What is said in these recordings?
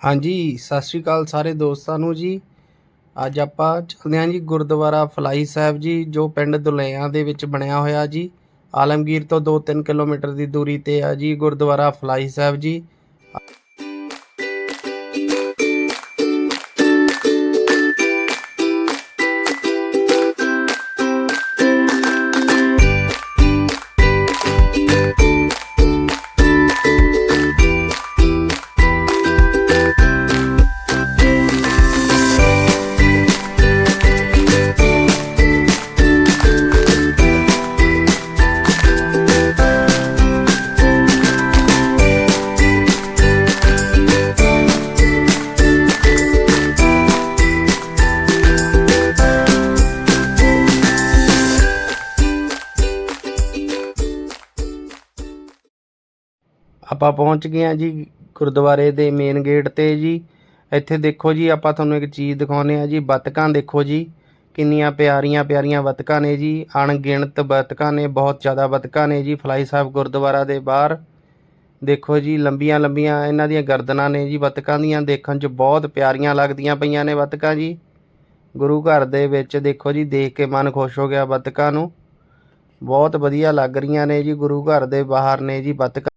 ਹਾਂਜੀ, ਸਤਿ ਸ਼੍ਰੀ ਅਕਾਲ ਸਾਰੇ ਦੋਸਤਾਂ ਨੂੰ ਜੀ। ਅੱਜ ਆਪਾਂ ਚੱਲਦੇ ਹਾਂ ਜੀ ਗੁਰਦੁਆਰਾ ਫਲਾਈ ਸਾਹਿਬ ਜੀ, ਜੋ ਪਿੰਡ ਦੁਲੇਆਂ ਦੇ ਵਿੱਚ ਬਣਿਆ ਹੋਇਆ ਜੀ। ਆਲਮਗੀਰ ਤੋਂ 2-3 ਕਿਲੋਮੀਟਰ ਦੀ ਦੂਰੀ ਤੇ ਆ ਜੀ ਗੁਰਦੁਆਰਾ ਫਲਾਈ ਸਾਹਿਬ ਜੀ। ਆਪਾਂ ਪਹੁੰਚ ਗਏ ਹਾਂ ਜੀ ਗੁਰਦੁਆਰੇ ਦੇ ਮੇਨ ਗੇਟ ਤੇ ਜੀ। ਇੱਥੇ ਦੇਖੋ ਜੀ, ਆਪਾਂ ਤੁਹਾਨੂੰ ਇੱਕ ਚੀਜ਼ ਦਿਖਾਉਂਦੇ ਆ ਜੀ, ਬਤਕਾਂ ਦੇਖੋ ਜੀ। ਕਿੰਨੀਆਂ ਪਿਆਰੀਆਂ ਪਿਆਰੀਆਂ ਬਤਕਾਂ ਨੇ ਜੀ। ਅਣਗਿਣਤ ਬਤਕਾਂ ਨੇ, ਬਹੁਤ ਜ਼ਿਆਦਾ ਬਤਕਾਂ ਨੇ ਜੀ, ਫਲਾਈ ਸਾਹਿਬ ਗੁਰਦੁਆਰਾ ਦੇ ਬਾਹਰ। ਦੇਖੋ ਜੀ, ਲੰਬੀਆਂ ਲੰਬੀਆਂ ਇਹਨਾਂ ਦੀਆਂ ਗਰਦਨਾਂ ਨੇ ਜੀ ਬਤਕਾਂ ਦੀਆਂ। ਦੇਖਣ 'ਚ ਬਹੁਤ ਪਿਆਰੀਆਂ ਲੱਗਦੀਆਂ ਪਈਆਂ ਨੇ ਬਤਕਾਂ ਜੀ। ਗੁਰੂ ਘਰ ਦੇ ਵਿੱਚ ਦੇਖੋ ਜੀ, ਦੇਖ ਕੇ ਮਨ ਖੁਸ਼ ਹੋ ਗਿਆ ਬਤਕਾਂ ਨੂੰ। ਬਹੁਤ ਵਧੀਆ ਲੱਗ ਰਹੀਆਂ ਨੇ ਜੀ, ਗੁਰੂ ਘਰ ਦੇ ਬਾਹਰ ਨੇ ਜੀ ਬਤਕਾਂ।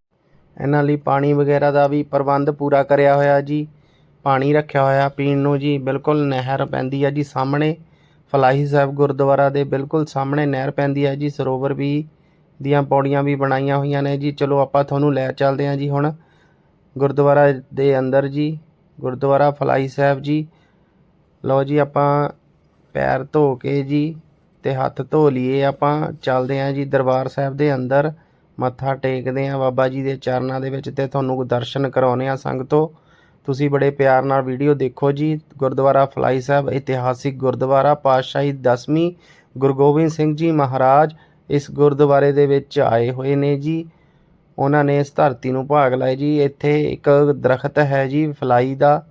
ਇਹਨਾਂ ਲਈ ਪਾਣੀ ਵਗੈਰਾ ਦਾ ਵੀ ਪ੍ਰਬੰਧ ਪੂਰਾ ਕਰਿਆ ਹੋਇਆ ਜੀ। ਪਾਣੀ ਰੱਖਿਆ ਹੋਇਆ ਪੀਣ ਨੂੰ ਜੀ, ਬਿਲਕੁਲ ਨਹਿਰ ਪੈਂਦੀ ਹੈ ਜੀ ਸਾਹਮਣੇ। ਫਲਾਹੀ ਸਾਹਿਬ ਗੁਰਦੁਆਰਾ ਦੇ ਬਿਲਕੁਲ ਸਾਹਮਣੇ ਨਹਿਰ ਪੈਂਦੀ ਹੈ ਜੀ, ਸਰੋਵਰ ਵੀ ਦੀਆਂ ਪੌੜੀਆਂ ਵੀ ਬਣਾਈਆਂ ਹੋਈਆਂ ਨੇ ਜੀ। ਚਲੋ ਆਪਾਂ ਤੁਹਾਨੂੰ ਲੈ ਚੱਲਦੇ ਹਾਂ ਜੀ ਹੁਣ ਗੁਰਦੁਆਰਾ ਦੇ ਅੰਦਰ ਜੀ, ਗੁਰਦੁਆਰਾ ਫਲਾਈ ਸਾਹਿਬ ਜੀ। ਲਓ ਜੀ ਆਪਾਂ ਪੈਰ ਧੋ ਕੇ ਜੀ ਤੇ ਹੱਥ ਧੋ ਲਈਏ ਆਪਾਂ, ਚੱਲਦੇ ਹਾਂ ਜੀ ਦਰਬਾਰ ਸਾਹਿਬ ਦੇ ਅੰਦਰ। ਮੱਥਾ ਟੇਕਦੇ ਹਾਂ ਬਾਬਾ ਜੀ ਦੇ ਚਰਨਾਂ ਦੇ ਵਿੱਚ ਤੇ ਤੁਹਾਨੂੰ ਦਰਸ਼ਨ ਕਰਾਉਨੇ ਆ ਸੰਗਤੋ। ਤੁਸੀਂ ਬੜੇ ਪਿਆਰ ਨਾਲ ਵੀਡੀਓ ਦੇਖੋ ਜੀ। ਗੁਰਦੁਆਰਾ ਫਲਾਈ ਸਾਹਿਬ, ਇਤਿਹਾਸਿਕ ਗੁਰਦੁਆਰਾ, ਪਾਤਸ਼ਾਹੀ 10ਵੀਂ ਗੁਰੂ ਗੋਬਿੰਦ ਸਿੰਘ ਜੀ ਮਹਾਰਾਜ ਇਸ ਗੁਰਦੁਆਰੇ ਦੇ ਵਿੱਚ ਆਏ ਹੋਏ ਨੇ ਜੀ। ਉਹਨਾਂ ਨੇ ਇਸ ਧਰਤੀ ਨੂੰ ਭਾਗ ਲਾਏ ਜੀ। ਇੱਥੇ ਇੱਕ ਦਰਖਤ ਹੈ ਜੀ, ਫਲਾਈ ਦਾ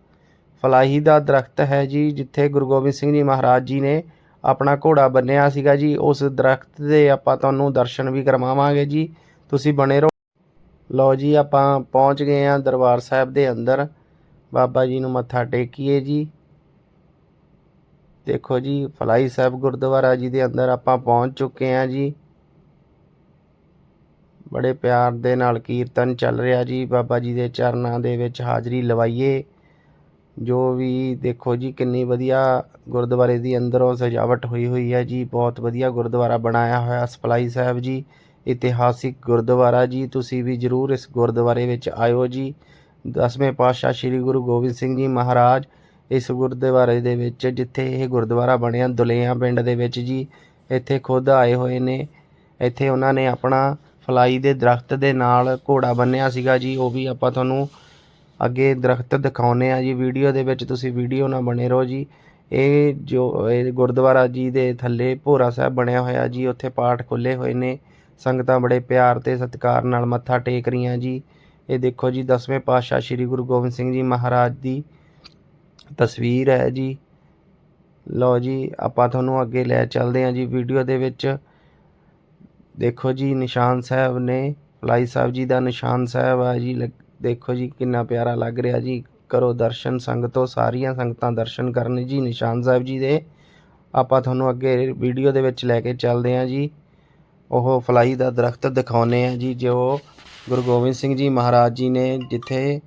ਫਲਾਹੀ ਦਾ ਦਰਖਤ ਹੈ ਜੀ, ਜਿੱਥੇ ਗੁਰੂ ਗੋਬਿੰਦ ਸਿੰਘ ਜੀ ਮਹਾਰਾਜ ਜੀ ਨੇ ਆਪਣਾ ਘੋੜਾ ਬੰਨਿਆ ਸੀਗਾ ਜੀ। ਉਸ ਦਰਖਤ ਦੇ ਆਪਾਂ ਤੁਹਾਨੂੰ ਦਰਸ਼ਨ ਵੀ ਕਰਵਾਵਾਂਗੇ ਜੀ। ਤੁਸੀਂ ਬਣੇ ਰਹੋ। ਲਓ ਜੀ, ਆਪਾਂ ਪਹੁੰਚ ਗਏ ਆ ਦਰਬਾਰ ਸਾਹਿਬ ਦੇ ਅੰਦਰ। ਬਾਬਾ ਜੀ ਨੂੰ ਮੱਥਾ ਟੇਕੀਏ ਜੀ। ਦੇਖੋ ਜੀ, ਫਲਾਈ ਸਾਹਿਬ ਗੁਰਦੁਆਰਾ ਜੀ ਦੇ ਅੰਦਰ ਆਪਾਂ ਪਹੁੰਚ ਚੁੱਕੇ ਆ ਜੀ। ਬੜੇ ਪਿਆਰ ਦੇ ਨਾਲ ਕੀਰਤਨ ਚੱਲ ਰਿਹਾ ਜੀ। ਬਾਬਾ ਜੀ ਦੇ ਚਰਨਾਂ ਦੇ ਵਿੱਚ ਹਾਜ਼ਰੀ ਲਵਾਈਏ। ਜੋ ਵੀ ਦੇਖੋ ਜੀ, ਕਿੰਨੀ ਵਧੀਆ ਗੁਰਦੁਆਰੇ ਦੀ ਅੰਦਰੋਂ ਸਜਾਵਟ ਹੋਈ ਹੋਈ ਹੈ ਜੀ। ਬਹੁਤ ਵਧੀਆ ਗੁਰਦੁਆਰਾ ਬਣਾਇਆ ਹੋਇਆ ਸਪਲਾਈ ਸਾਹਿਬ ਜੀ। ਇਤਿਹਾਸਿਕ ਗੁਰਦੁਆਰਾ ਜੀ, ਤੁਸੀਂ ਵੀ ਜਰੂਰ ਇਸ ਗੁਰਦੁਆਰੇ ਵਿੱਚ ਆਇਓ ਜੀ। ਦਸਵੇਂ ਪਾਤਸ਼ਾਹ ਸ੍ਰੀ ਗੁਰੂ ਗੋਬਿੰਦ ਸਿੰਘ ਜੀ ਮਹਾਰਾਜ ਇਸ ਗੁਰਦੁਆਰੇ ਦੇ ਵਿੱਚ, ਜਿੱਥੇ ਇਹ ਗੁਰਦੁਆਰਾ ਬਣਿਆ ਦੁਲੇਆਂ ਪਿੰਡ ਦੇ ਵਿੱਚ ਜੀ, ਇੱਥੇ ਖੁਦ ਆਏ ਹੋਏ ਨੇ। ਇੱਥੇ ਉਹਨਾਂ ਨੇ ਆਪਣਾ ਫਲਾਈ ਦੇ ਦਰਖਤ ਦੇ ਨਾਲ ਘੋੜਾ ਬੰਨਿਆ ਸੀਗਾ ਜੀ, ਉਹ ਵੀ ਆਪਾਂ ਤੁਹਾਨੂੰ ਅੱਗੇ ਦਰਖਤ ਦਿਖਾਉਨੇ ਆ ਜੀ। ਵੀਡੀਓ ਦੇ ਵਿੱਚ ਤੁਸੀਂ ਵੀਡੀਓ ਨਾਲ ਬਣੇ ਰਹੋ ਜੀ। ਇਹ ਜੋ, ਇਹ ਗੁਰਦੁਆਰਾ ਜੀ ਦੇ ਥੱਲੇ ਭੋਰਾ ਸਾਹਿਬ ਬਣਿਆ ਹੋਇਆ ਜੀ, ਉੱਥੇ ਪਾਠ ਖੁੱਲੇ ਹੋਏ ਨੇ। ਸੰਗਤਾਂ ਬੜੇ ਪਿਆਰ ਤੇ ਸਤਿਕਾਰ ਨਾਲ ਮੱਥਾ ਟੇਕ ਰਹੀਆਂ ਜੀ। ਇਹ ਦੇਖੋ ਜੀ, ਦਸਵੇਂ ਪਾਤਸ਼ਾਹ ਸ੍ਰੀ ਗੁਰੂ ਗੋਬਿੰਦ ਸਿੰਘ ਜੀ ਮਹਾਰਾਜ ਦੀ ਤਸਵੀਰ ਹੈ ਜੀ। ਲਓ ਜੀ, ਆਪਾਂ ਤੁਹਾਨੂੰ ਅੱਗੇ ਲੈ ਚੱਲਦੇ ਹਾਂ ਜੀ ਵੀਡੀਓ ਦੇ ਵਿੱਚ। ਦੇਖੋ ਜੀ, ਨਿਸ਼ਾਨ ਸਾਹਿਬ ਨੇ, ਫਲਾਈ ਸਾਹਿਬ ਜੀ ਦਾ ਨਿਸ਼ਾਨ ਸਾਹਿਬ ਆ ਜੀ। ਲੱਗ- ਦੇਖੋ ਜੀ, ਕਿੰਨਾ ਪਿਆਰਾ ਲੱਗ ਰਿਹਾ ਜੀ। ਕਰੋ ਦਰਸ਼ਨ ਸੰਗਤੋ, ਸਾਰੀਆਂ ਸੰਗਤਾਂ ਦਰਸ਼ਨ ਕਰਨ ਜੀ, ਨਿਸ਼ਾਨ ਸਾਹਿਬ ਜੀ ਦੇ। ਆਪਾਂ ਤੁਹਾਨੂੰ ਅੱਗੇ ਵੀਡੀਓ ਦੇ ਵਿੱਚ ਲੈ ਕੇ ਚੱਲਦੇ ਹਾਂ ਜੀ। ਉਹ ਫਲਾਈ ਦਾ ਦਰਖਤ ਦਿਖਾਉਂਦੇ ਆ ਜੀ, ਜੋ ਗੁਰੂ ਗੋਬਿੰਦ ਸਿੰਘ ਜੀ ਮਹਾਰਾਜ ਜੀ ਨੇ ਜਿੱਥੇ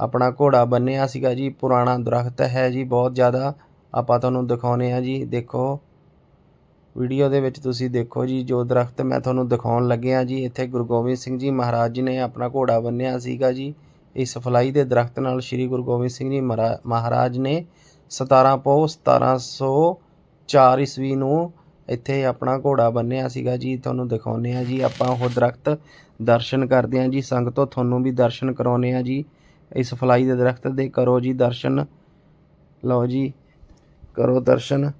ਆਪਣਾ ਘੋੜਾ ਬੰਨਿਆ ਸੀਗਾ ਜੀ, ਪੁਰਾਣਾ ਦਰਖਤ ਹੈ ਜੀ, ਬਹੁਤ ਜ਼ਿਆਦਾ ਆਪਾਂ ਤੁਹਾਨੂੰ ਦਿਖਾਉਂਦੇ ਆ ਜੀ। ਦੇਖੋ, ਵੀਡੀਓ ਦੇ ਵਿੱਚ ਤੁਸੀਂ ਦੇਖੋ ਜੀ, ਜੋ ਦਰਖਤ ਮੈਂ ਤੁਹਾਨੂੰ ਦਿਖਾਉਣ ਲੱਗਿਆ ਜੀ, ਇੱਥੇ ਗੁਰੂ ਗੋਬਿੰਦ ਸਿੰਘ ਜੀ ਮਹਾਰਾਜ ਜੀ ਨੇ ਆਪਣਾ ਘੋੜਾ ਬੰਨਿਆ ਸੀਗਾ ਜੀ। ਇਸ ਫਲਾਈ ਦੇ ਦਰਖਤ ਨਾਲ ਸ੍ਰੀ ਗੁਰੂ ਗੋਬਿੰਦ ਸਿੰਘ ਜੀ ਮਹਾਰਾ- ਮਹਾਰਾਜ ਨੇ 17 ਪੋ 1704 ਈਸਵੀ ਨੂੰ ਇੱਥੇ ਆਪਣਾ ਘੋੜਾ ਬੰਨਿਆ ਸੀਗਾ ਜੀ, ਤੁਹਾਨੂੰ ਦਿਖਾਉਨੇ ਆ ਜੀ, ਆਪਾਂ ਉਹ ਦਰਖਤ ਦਰਸ਼ਨ ਕਰਦੇ ਆ ਜੀ, ਸੰਗਤੋਂ ਤੁਹਾਨੂੰ ਵੀ ਦਰਸ਼ਨ ਕਰਾਉਨੇ ਆ ਜੀ, ਇਸ ਫਲਾਈ ਦੇ ਦਰਖਤ ਦੇ, ਕਰੋ ਜੀ ਦਰਸ਼ਨ, ਲਓ ਜੀ, ਕਰੋ ਦਰਸ਼ਨ।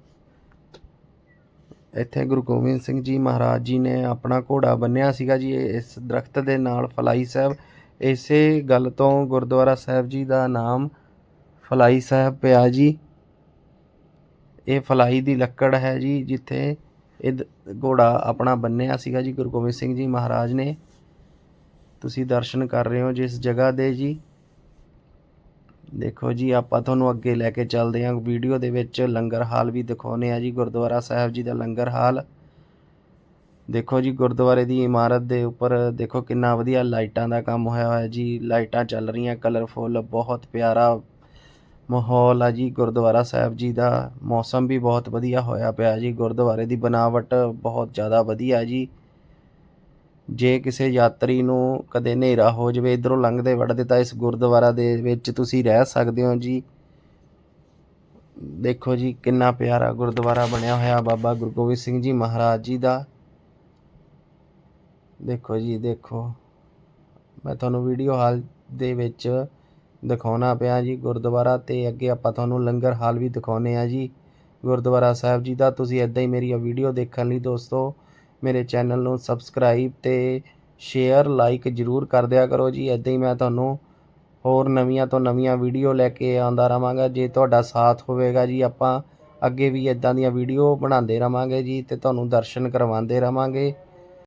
ਇੱਥੇ ਗੁਰੂ ਗੋਬਿੰਦ ਸਿੰਘ ਜੀ ਮਹਾਰਾਜ ਜੀ ਨੇ ਆਪਣਾ ਘੋੜਾ ਬੰਨਿਆ ਸੀਗਾ ਜੀ, ਇਸ ਦਰਖਤ ਦੇ ਨਾਲ ਫਲਾਈ ਸਾਹਿਬ, ਇਸੇ ਗੱਲ ਤੋਂ ਗੁਰਦੁਆਰਾ ਸਾਹਿਬ ਜੀ ਦਾ ਨਾਮ ਫਲਾਈ ਸਾਹਿਬ ਪਿਆ ਜੀ। ਇਹ ਫਲਾਈ ਦੀ ਲੱਕੜ ਹੈ ਜੀ, ਜਿੱਥੇ ਇਹ ਦ- ਘੋੜਾ ਆਪਣਾ ਬੰਨਿਆ ਸੀਗਾ ਜੀ, ਗੁਰੂ ਗੋਬਿੰਦ ਸਿੰਘ ਜੀ ਮਹਾਰਾਜ ਨੇ। ਤੁਸੀਂ ਦਰਸ਼ਨ ਕਰ ਰਹੇ ਹੋ ਜਿਸ ਜਗ੍ਹਾ ਦੇ ਜੀ। ਦੇਖੋ ਜੀ, ਆਪਾਂ ਤੁਹਾਨੂੰ ਅੱਗੇ ਲੈ ਕੇ ਚੱਲਦੇ ਹਾਂ। ਵੀਡੀਓ ਦੇ ਵਿੱਚ ਲੰਗਰ ਹਾਲ ਵੀ ਦਿਖਾਉਨੇ ਆ ਜੀ, ਗੁਰਦੁਆਰਾ ਸਾਹਿਬ ਜੀ ਦਾ ਲੰਗਰ ਹਾਲ। ਦੇਖੋ ਜੀ, ਗੁਰਦੁਆਰੇ ਦੀ ਇਮਾਰਤ ਦੇ ਉੱਪਰ ਦੇਖੋ ਕਿੰਨਾ ਵਧੀਆ ਲਾਈਟਾਂ ਦਾ ਕੰਮ ਹੋਇਆ ਹੋਇਆ ਜੀ। ਲਾਈਟਾਂ ਚੱਲ ਰਹੀਆਂ, ਕਲਰਫੁੱਲ, ਬਹੁਤ ਪਿਆਰਾ ਮਾਹੌਲ ਆ ਜੀ, ਗੁਰਦੁਆਰਾ ਸਾਹਿਬ ਜੀ ਦਾ। ਮੌਸਮ ਵੀ ਬਹੁਤ ਵਧੀਆ ਹੋਇਆ ਪਿਆ ਜੀ। ਗੁਰਦੁਆਰੇ ਦੀ ਬਣਾਵਟ ਬਹੁਤ ਜ਼ਿਆਦਾ ਵਧੀਆ ਜੀ। ਜੇ ਕਿਸੇ ਯਾਤਰੀ ਨੂੰ ਕਦੇ ਹਨੇਰਾ ਹੋ ਜਾਵੇ, ਇਧਰੋਂ ਲੰਘਦੇ ਵੜਦੇ ਤਾਂ ਇਸ ਗੁਰਦੁਆਰਾ ਦੇ ਵਿੱਚ ਤੁਸੀਂ ਰਹਿ ਸਕਦੇ ਹੋ ਜੀ। ਦੇਖੋ ਜੀ, ਕਿੰਨਾ ਪਿਆਰਾ ਗੁਰਦੁਆਰਾ ਬਣਿਆ ਹੋਇਆ ਬਾਬਾ ਗੁਰੂ ਗੋਬਿੰਦ ਸਿੰਘ ਜੀ ਮਹਾਰਾਜ ਜੀ ਦਾ। ਦੇਖੋ ਜੀ, ਦੇਖੋ। ਮੈਂ ਤੁਹਾਨੂੰ ਵੀਡੀਓ ਹਾਲ ਦੇ ਵਿੱਚ ਦਿਖਾਉਣਾ ਪਿਆ ਜੀ ਗੁਰਦੁਆਰਾ ਤੇ ਅੱਗੇ ਆਪਾਂ ਤੁਹਾਨੂੰ ਲੰਗਰ ਹਾਲ ਵੀ ਦਿਖਾਉਨੇ ਆ ਜੀ। ਗੁਰਦੁਆਰਾ ਸਾਹਿਬ ਜੀ ਦਾ ਤੁਸੀਂ ਇਦਾਂ ਹੀ ਮੇਰੀ ਵੀਡੀਓ ਦੇਖਣ ਲਈ ਦੋਸਤੋ, ਮੇਰੇ ਚੈਨਲ ਨੂੰ ਸਬਸਕ੍ਰਾਈਬ ਤੇ ਸ਼ੇਅਰ ਲਾਈਕ ਜਰੂਰ ਕਰ ਦਿਆ ਕਰੋ ਜੀ। ਇਦਾਂ ਹੀ ਮੈਂ ਤੁਹਾਨੂੰ ਹੋਰ ਨਵੀਆਂ ਤੋਂ ਨਵੀਆਂ ਵੀਡੀਓ ਲੈ ਕੇ ਆਉਂਦਾ ਰਵਾਂਗਾ ਜੇ ਤੁਹਾਡਾ ਸਾਥ ਹੋਵੇਗਾ ਜੀ, ਆਪਾਂ ਅੱਗੇ ਵੀ ਇਦਾਂ ਦੀਆਂ ਵੀਡੀਓ ਬਣਾਉਂਦੇ ਰਵਾਂਗੇ ਜੀ ਤੇ ਤੁਹਾਨੂੰ ਦਰਸ਼ਨ ਕਰਵਾਉਂਦੇ ਰਵਾਂਗੇ